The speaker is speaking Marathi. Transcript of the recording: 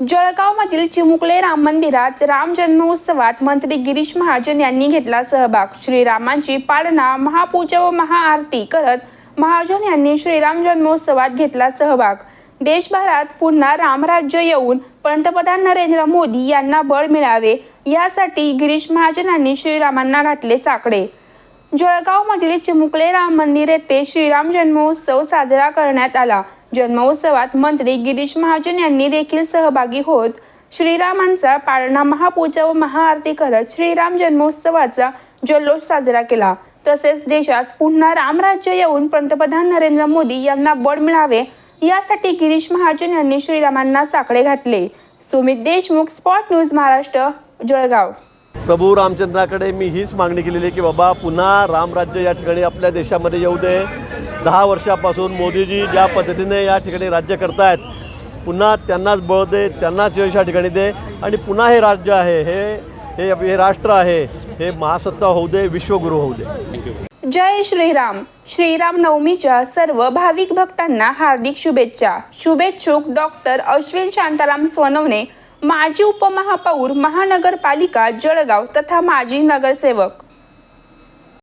जळगावमधील चिमुकले राम मंदिरात राम जन्मोत्सवात मंत्री गिरीश महाजन यांनी घेतला सहभाग. श्रीरामांची पालना महापूजा व महाआरती करत महाजन यांनी श्रीराम जन्मोत्सवात घेतला सहभाग. देशभरात पुन्हा रामराज्य येऊन पंतप्रधान नरेंद्र मोदी यांना बळ मिळावे यासाठी गिरीश महाजन यांनी श्रीरामांना घातले साकडे. जळगावमधील चिमुकले राम मंदिर येथे श्रीराम जन्मोत्सव साजरा करण्यात आला. जन्मोत्सवात मंत्री गिरीश महाजन यांनी देखील सहभागी होत श्रीरामांचा पाळणा महापूजा व महाआरती करत श्रीराम जन्मोत्सवाचा जल्लोष साजरा केला. तसेच देशात पुन्हा रामराज्य येऊन पंतप्रधान नरेंद्र मोदी यांना बळ मिळावे यासाठी गिरीश महाजन यांनी श्रीरामांना साकडे घातले. Sumit Deshmukh spot news Maharashtra Jalgaon. प्रभू रामचंद्राकडे मी हीच मागणी केलेली आहे की बाबा पुन्हा रामराज्य या ठिकाणी आपल्या देशामध्ये येऊ दे. दहा वर्षापासून मोदीजी ज्या पद्धतीने या ठिकाणी राज्य करतायत पुन्हा त्यांनाच बळ दे त्यांनाच यश या ठिकाणी दे आणि पुन्हा हे राज्य आहे हे हे हे राष्ट्र आहे हे महासत्ता होऊ दे विश्वगुरू होऊ दे. जय श्रीराम. श्रीराम नवमीच्या सर्व भाविक भक्तांना हार्दिक शुभेच्छा. शुभेच्छुक डॉक्टर अश्विन शांताराम सोनवणे माजी उपमहापौर महानगरपालिका जळगाव तथा माजी नगरसेवक.